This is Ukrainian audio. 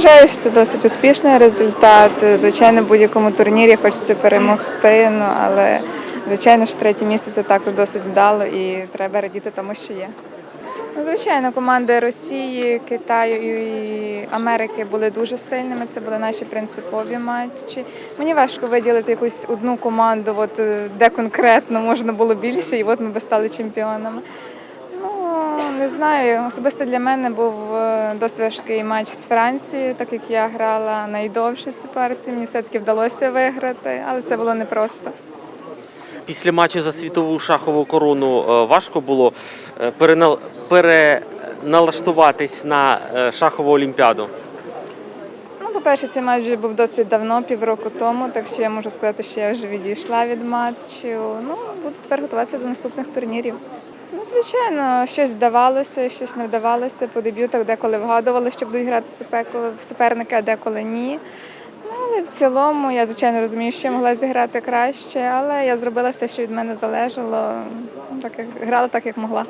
вважаю, що це досить успішний результат. Звичайно, в будь-якому турнірі хочеться перемогти, ну але звичайно ж третє місце це також досить вдало і треба радіти тому, що є. Ну, Звичайно, команди Росії, Китаю і Америки були дуже сильними. Це були наші принципові матчі. Мені важко виділити якусь одну команду, от де конкретно можна було більше, і от ми би стали чемпіонами. Ну не знаю. Особисто для мене був е, досить важкий матч з Францією, так як я грала найдовше цю партію. Мені все-таки вдалося виграти, але це було непросто. Після матчу за світову шахову корону е, важко було е, переналаштуватись на шахову олімпіаду. Ну, по-перше, цей матч вже був досить давно, півроку тому, так що я можу сказати, що я вже відійшла від матчу. Ну, буду тепер готуватися до наступних турнірів. Ну, звичайно, щось вдавалося, щось не вдавалося. По дебютах деколи вгадували, що будуть грати супер- суперники, а деколи ні. Ну, але в цілому я, звичайно, розумію, що я могла зіграти краще, але я зробила все, що від мене залежало. Так як грала так, як могла.